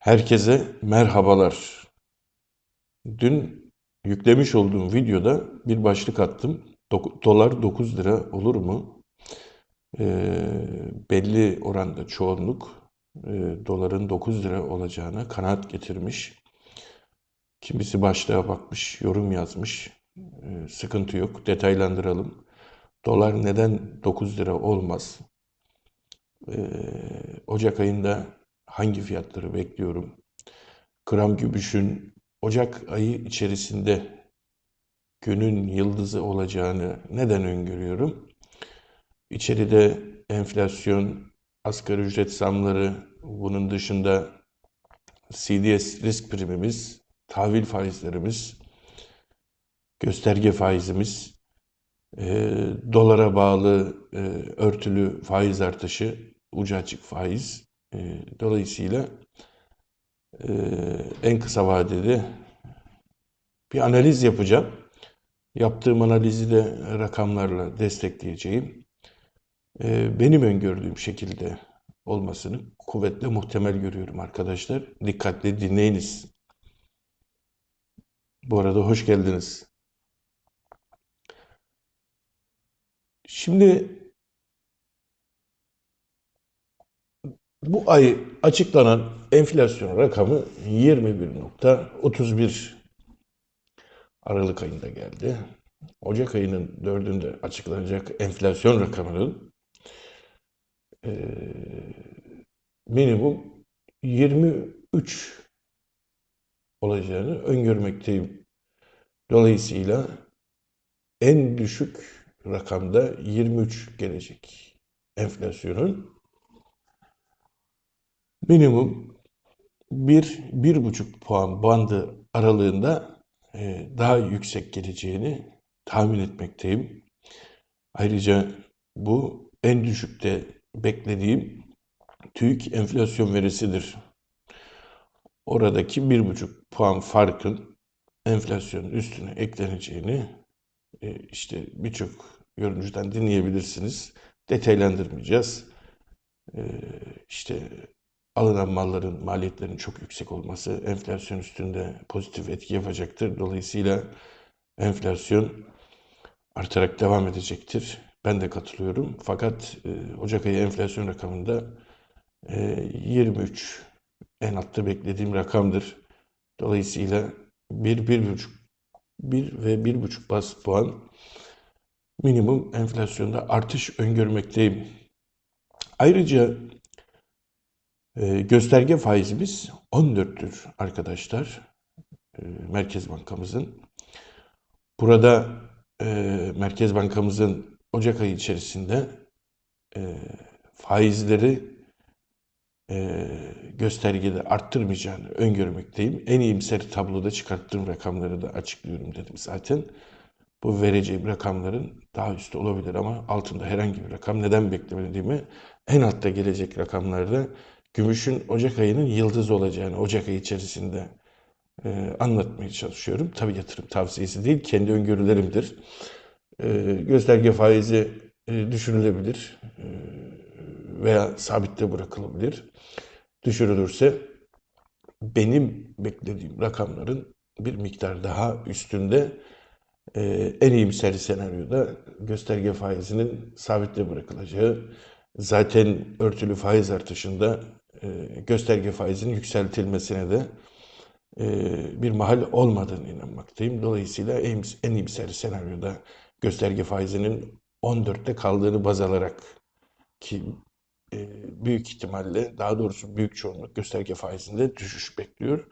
Herkese merhabalar. Dün yüklemiş olduğum videoda bir başlık attım. Dolar 9 lira olur mu? Ee, belli oranda çoğunluk e, doların 9 lira olacağına kanaat getirmiş. Kimisi başlığa bakmış, yorum yazmış. Ee, sıkıntı yok, detaylandıralım. Dolar neden 9 lira olmaz? Ee, Ocak ayında hangi fiyatları bekliyorum? Gram gümüşün Ocak ayı içerisinde günün yıldızı olacağını neden öngörüyorum? İçeride enflasyon, asgari ücret zamları, bunun dışında CDS risk primimiz, tahvil faizlerimiz, gösterge faizimiz, e, dolara bağlı e, örtülü faiz artışı, ucu açık faiz. E, dolayısıyla e, en kısa vadede bir analiz yapacağım. Yaptığım analizi de rakamlarla destekleyeceğim. E, benim öngördüğüm şekilde olmasını kuvvetle muhtemel görüyorum arkadaşlar. Dikkatli dinleyiniz. Bu arada hoş geldiniz. Şimdi bu ay açıklanan enflasyon rakamı 21.31 Aralık ayında geldi. Ocak ayının 4'ünde açıklanacak enflasyon rakamının e, minimum 23 olacağını öngörmekteyim. Dolayısıyla en düşük rakamda 23 gelecek enflasyonun. Minimum 1-1,5 puan bandı aralığında e, daha yüksek geleceğini tahmin etmekteyim. Ayrıca bu en düşükte beklediğim TÜİK enflasyon verisidir. Oradaki 1,5 puan farkın enflasyonun üstüne ekleneceğini e, işte birçok yorumcudan dinleyebilirsiniz. Detaylandırmayacağız. E, işte alınan malların maliyetlerinin çok yüksek olması enflasyon üstünde pozitif etki yapacaktır. Dolayısıyla enflasyon artarak devam edecektir. Ben de katılıyorum. Fakat e, Ocak ayı enflasyon rakamında e, 23 en altta beklediğim rakamdır. Dolayısıyla 1, 1,5 1 ve 1,5 bas puan minimum enflasyonda artış öngörmekteyim. Ayrıca gösterge faizimiz 14'tür arkadaşlar. E, Merkez Bankamızın. Burada e, Merkez Bankamızın Ocak ayı içerisinde faizleri göstergede arttırmayacağını öngörmekteyim. En iyimser tabloda çıkarttığım rakamları da açıklıyorum dedim zaten. Bu vereceğim rakamların daha üstü olabilir ama altında herhangi bir rakam neden beklemediğimi en altta gelecek rakamlarda gümüşün Ocak ayının yıldız olacağını Ocak ayı içerisinde e, anlatmaya çalışıyorum. Tabii yatırım tavsiyesi değil, kendi öngörülerimdir. E, gösterge faizi e, düşünülebilir e, veya sabitte bırakılabilir. Düşürülürse benim beklediğim rakamların bir miktar daha üstünde e, en iyimser senaryoda gösterge faizinin sabitle bırakılacağı, zaten örtülü faiz artışında e, gösterge faizinin yükseltilmesine de e, bir mahal olmadığını inanmaktayım. Dolayısıyla en, iyimser senaryoda gösterge faizinin 14'te kaldığını baz alarak ki e, büyük ihtimalle daha doğrusu büyük çoğunluk gösterge faizinde düşüş bekliyor.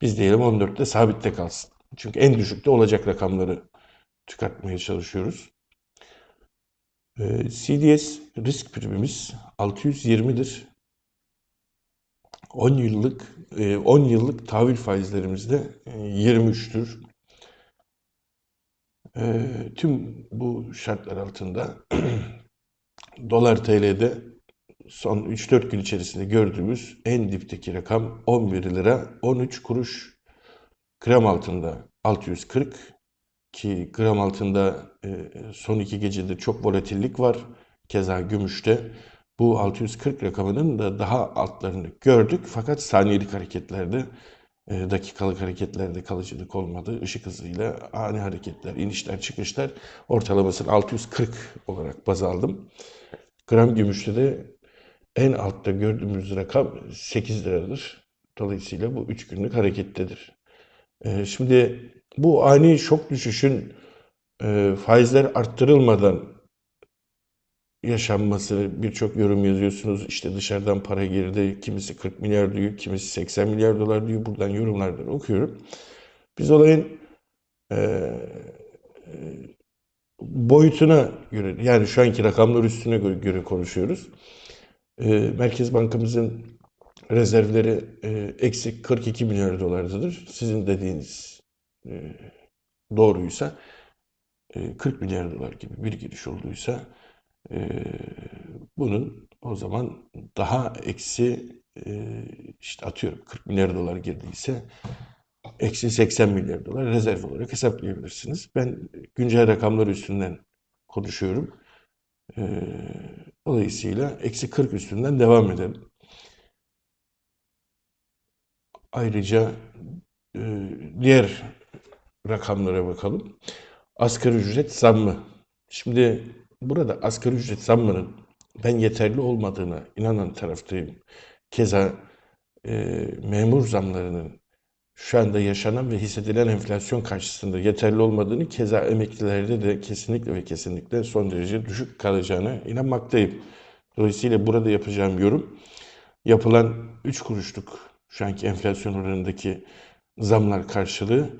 Biz diyelim 14'te sabitte kalsın. Çünkü en düşükte olacak rakamları çıkartmaya çalışıyoruz. E, CDS risk primimiz 620'dir. 10 yıllık e, 10 yıllık tahvil faizlerimiz de e, 23'tür. E, tüm bu şartlar altında dolar TL'de son 3-4 gün içerisinde gördüğümüz en dipteki rakam 11 lira 13 kuruş. Gram altında 640 ki gram altında e, son iki gecede çok volatillik var. Keza gümüşte Bu 640 rakamının da daha altlarını gördük. Fakat saniyelik hareketlerde, e, dakikalık hareketlerde kalıcılık olmadı. Işık hızıyla ani hareketler, inişler, çıkışlar ortalamasını 640 olarak baz aldım. Gram gümüşte de en altta gördüğümüz rakam 8 liradır. Dolayısıyla bu 3 günlük harekettedir. E, şimdi bu ani şok düşüşün e, faizler arttırılmadan yaşanması birçok yorum yazıyorsunuz. İşte dışarıdan para girdi. Kimisi 40 milyar diyor, kimisi 80 milyar dolar diyor. Buradan yorumlardan okuyorum. Biz olayın e, boyutuna göre yani şu anki rakamlar üstüne göre, göre konuşuyoruz. E, Merkez Bankamızın rezervleri e, eksi 42 milyar dolardadır. Sizin dediğiniz e, doğruysa e, 40 milyar dolar gibi bir giriş olduysa e, bunun o zaman daha eksi e, işte atıyorum 40 milyar dolar girdiyse eksi 80 milyar dolar rezerv olarak hesaplayabilirsiniz. Ben güncel rakamlar üstünden konuşuyorum. E, dolayısıyla eksi 40 üstünden devam edelim. Ayrıca e, diğer rakamlara bakalım. Asgari ücret zammı. Şimdi burada asgari ücret zammının ben yeterli olmadığına inanan taraftayım. Keza e, memur zamlarının şu anda yaşanan ve hissedilen enflasyon karşısında yeterli olmadığını keza emeklilerde de kesinlikle ve kesinlikle son derece düşük kalacağına inanmaktayım. Dolayısıyla burada yapacağım yorum yapılan 3 kuruşluk şu anki enflasyon oranındaki zamlar karşılığı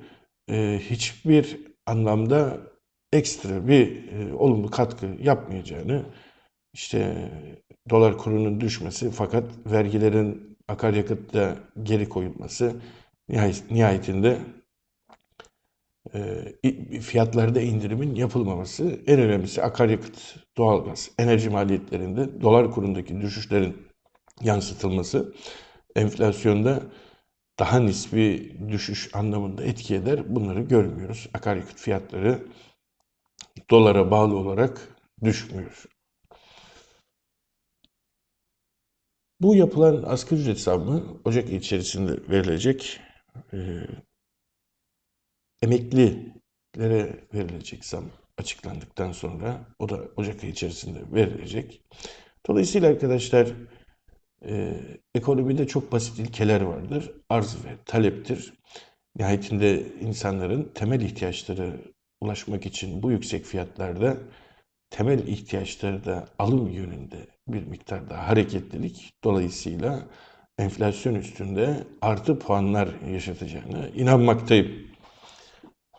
e, hiçbir anlamda ekstra bir e, olumlu katkı yapmayacağını, işte dolar kurunun düşmesi fakat vergilerin akaryakıtta geri koyulması nihayet, nihayetinde e, fiyatlarda indirimin yapılmaması, en önemlisi akaryakıt, doğalgaz, enerji maliyetlerinde dolar kurundaki düşüşlerin yansıtılması enflasyonda daha nispi düşüş anlamında etki eder. Bunları görmüyoruz. Akaryakıt fiyatları dolara bağlı olarak düşmüyor. Bu yapılan asgari ücret zammı Ocak içerisinde verilecek e, emeklilere verilecek zam açıklandıktan sonra o da Ocak ayı içerisinde verilecek. Dolayısıyla arkadaşlar e, ekonomide çok basit ilkeler vardır. Arz ve taleptir. Nihayetinde insanların temel ihtiyaçları ulaşmak için bu yüksek fiyatlarda temel ihtiyaçları da alım yönünde bir miktar daha hareketlilik dolayısıyla enflasyon üstünde artı puanlar yaşatacağına inanmaktayım.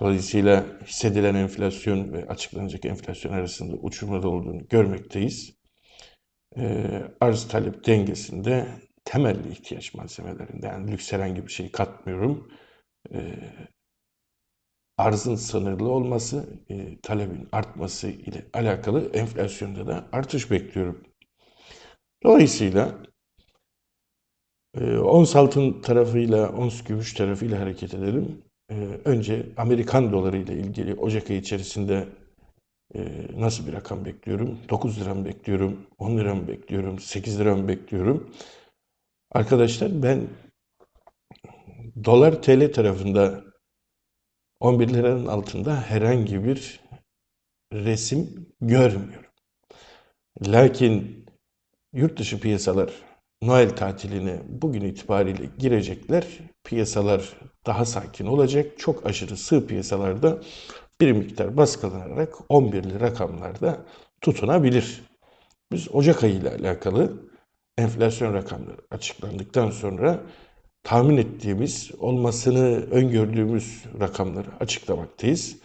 Dolayısıyla hissedilen enflasyon ve açıklanacak enflasyon arasında uçurumda olduğunu görmekteyiz. Ee, arz talep dengesinde temel ihtiyaç malzemelerinde yani lüks herhangi bir şey katmıyorum. Ee, arzın sınırlı olması, e, talebin artması ile alakalı enflasyonda da artış bekliyorum. Dolayısıyla e, ons altın tarafıyla, ons gümüş tarafıyla hareket edelim. E, önce Amerikan doları ile ilgili Ocak ayı içerisinde e, nasıl bir rakam bekliyorum? 9 lira mı bekliyorum? 10 lira mı bekliyorum? 8 lira mı bekliyorum? Arkadaşlar ben dolar TL tarafında 11 liranın altında herhangi bir resim görmüyorum. Lakin yurt dışı piyasalar Noel tatiline bugün itibariyle girecekler. Piyasalar daha sakin olacak. Çok aşırı sığ piyasalarda bir miktar baskılanarak 11'li rakamlarda tutunabilir. Biz Ocak ayı ile alakalı enflasyon rakamları açıklandıktan sonra tahmin ettiğimiz, olmasını öngördüğümüz rakamları açıklamaktayız.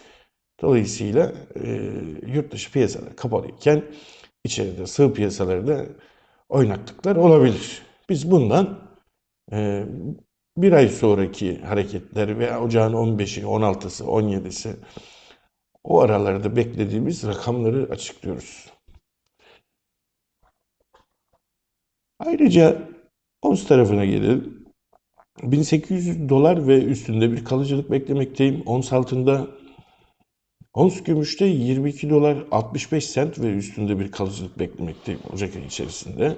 Dolayısıyla e, yurt dışı piyasalar kapalıyken içeride sığ piyasalarda oynaklıklar olabilir. Biz bundan e, bir ay sonraki hareketler veya ocağın 15'i, 16'sı, 17'si o aralarda beklediğimiz rakamları açıklıyoruz. Ayrıca ons tarafına gelelim. 1800 dolar ve üstünde bir kalıcılık beklemekteyim. Ons altında Ons gümüşte 22 dolar 65 sent ve üstünde bir kalıcılık beklemekteyim Ocak ayı içerisinde.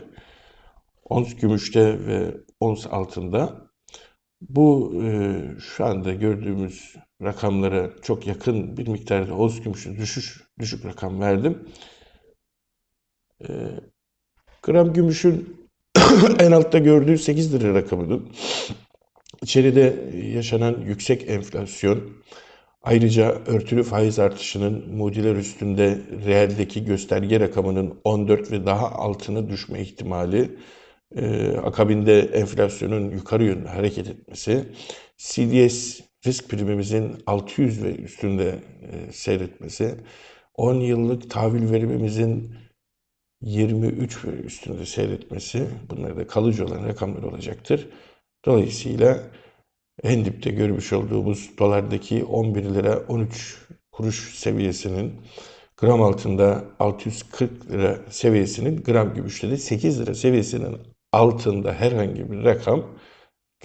Ons gümüşte ve ons altında. Bu e, şu anda gördüğümüz rakamlara çok yakın bir miktarda ons gümüşte düşüş, düşük rakam verdim. E, gram gümüşün en altta gördüğü 8 lira rakamıdır. İçeride yaşanan yüksek enflasyon, ayrıca örtülü faiz artışının mudiler üstünde reeldeki gösterge rakamının 14 ve daha altına düşme ihtimali, e, akabinde enflasyonun yukarı yönlü hareket etmesi, CDS risk primimizin 600 ve üstünde e, seyretmesi, 10 yıllık tahvil verimimizin 23 ve üstünde seyretmesi, bunlar da kalıcı olan rakamlar olacaktır. Dolayısıyla en dipte görmüş olduğumuz dolardaki 11 lira 13 kuruş seviyesinin gram altında 640 lira seviyesinin gram gümüşte de 8 lira seviyesinin altında herhangi bir rakam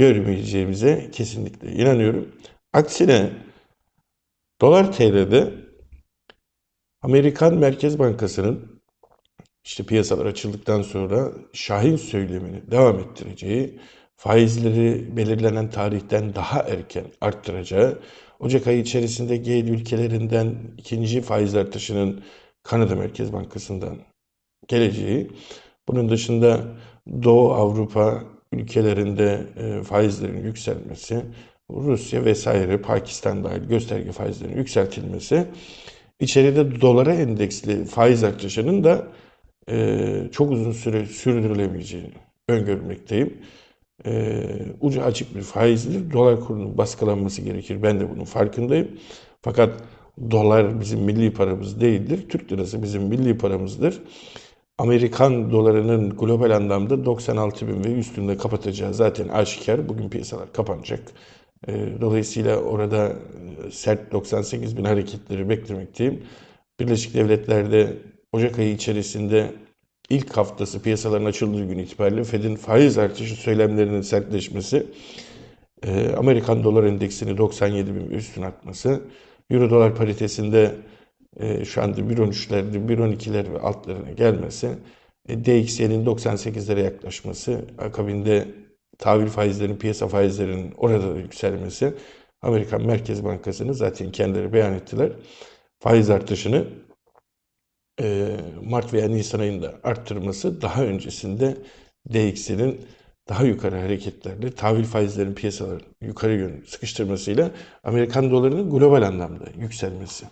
görmeyeceğimize kesinlikle inanıyorum. Aksine dolar TL'de Amerikan Merkez Bankası'nın işte piyasalar açıldıktan sonra Şahin söylemini devam ettireceği, faizleri belirlenen tarihten daha erken arttıracağı, Ocak ayı içerisinde G7 ülkelerinden ikinci faiz artışının Kanada Merkez Bankası'ndan geleceği, bunun dışında Doğu Avrupa ülkelerinde e, faizlerin yükselmesi, Rusya vesaire Pakistan dahil gösterge faizlerinin yükseltilmesi, içeride dolara endeksli faiz artışının da e, çok uzun süre sürdürülemeyeceğini öngörmekteyim. E, ucu açık bir faizli dolar kurunun baskılanması gerekir. Ben de bunun farkındayım. Fakat dolar bizim milli paramız değildir. Türk lirası bizim milli paramızdır. Amerikan dolarının global anlamda 96 bin ve üstünde kapatacağı zaten aşikar. Bugün piyasalar kapanacak. Dolayısıyla orada sert 98 bin hareketleri beklemekteyim. Birleşik Devletler'de Ocak ayı içerisinde ilk haftası piyasaların açıldığı gün itibariyle Fed'in faiz artışı söylemlerinin sertleşmesi, e, Amerikan dolar endeksini 97 bin üstün atması, Euro dolar paritesinde e, şu anda 1.13'lerde 1.12'ler ve altlarına gelmesi, e, DXY'nin 98'lere yaklaşması, akabinde tahvil faizlerinin, piyasa faizlerinin orada da yükselmesi, Amerikan Merkez Bankası'nın zaten kendileri beyan ettiler. Faiz artışını e, Mart veya Nisan ayında arttırması daha öncesinde DXY'nin daha yukarı hareketlerle tahvil faizlerin piyasaları yukarı yönlü sıkıştırmasıyla Amerikan dolarının global anlamda yükselmesi.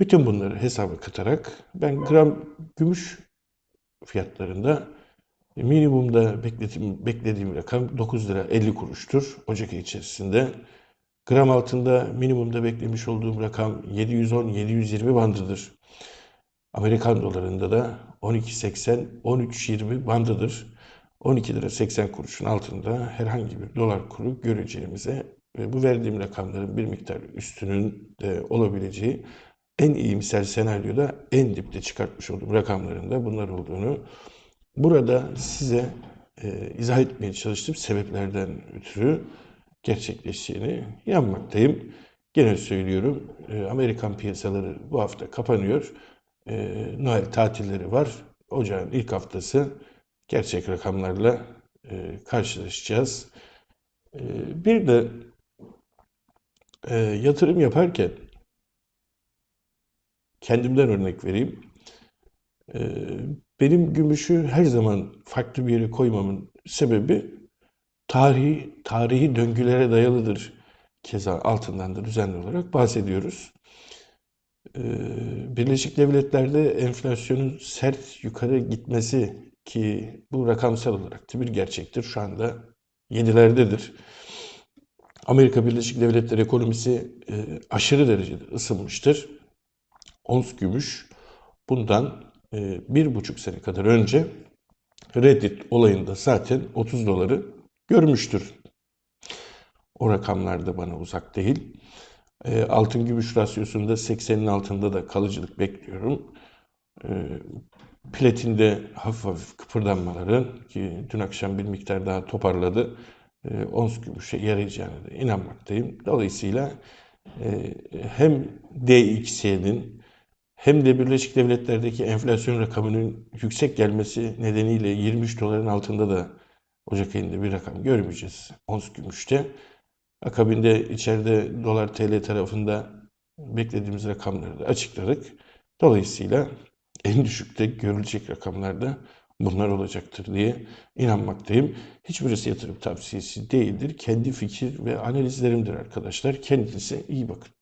Bütün bunları hesaba katarak ben gram gümüş fiyatlarında minimumda beklediğim, beklediğim rakam 9 lira 50 kuruştur Ocak içerisinde. Gram altında minimumda beklemiş olduğum rakam 710-720 bandıdır. Amerikan dolarında da 12.80-13.20 bandıdır. 12 lira 80 kuruşun altında herhangi bir dolar kuru göreceğimize ve bu verdiğim rakamların bir miktar üstünün de olabileceği en iyimser senaryoda en dipte çıkartmış olduğum rakamların da bunlar olduğunu burada size e, izah etmeye çalıştığım sebeplerden ötürü gerçekleştiğini yanmaktayım. Gene söylüyorum e, Amerikan piyasaları bu hafta kapanıyor. E, Noel tatilleri var. Ocağın ilk haftası gerçek rakamlarla e, karşılaşacağız. E, bir de e, yatırım yaparken kendimden örnek vereyim. E, benim gümüşü her zaman farklı bir yere koymamın sebebi tarihi, tarihi döngülere dayalıdır. Keza altından da düzenli olarak bahsediyoruz. Ee, Birleşik Devletler'de enflasyonun sert yukarı gitmesi ki bu rakamsal olarak da bir gerçektir. Şu anda yedilerdedir. Amerika Birleşik Devletleri ekonomisi e, aşırı derecede ısınmıştır. Ons gümüş bundan e, bir buçuk sene kadar önce Reddit olayında zaten 30 doları görmüştür. O rakamlar da bana uzak değil. E, altın gümüş rasyosunda 80'in altında da kalıcılık bekliyorum. E, platinde hafif hafif kıpırdanmaları ki dün akşam bir miktar daha toparladı. Ons gümüşe yarayacağına da inanmaktayım. Dolayısıyla hem DXY'nin hem de Birleşik Devletler'deki enflasyon rakamının yüksek gelmesi nedeniyle 23 doların altında da Ocak ayında bir rakam görmeyeceğiz ons gümüşte. Akabinde içeride dolar TL tarafında beklediğimiz rakamları da açıkladık. Dolayısıyla en düşükte görülecek rakamlarda bunlar olacaktır diye inanmaktayım. Hiçbirisi yatırım tavsiyesi değildir. Kendi fikir ve analizlerimdir arkadaşlar. Kendinize iyi bakın.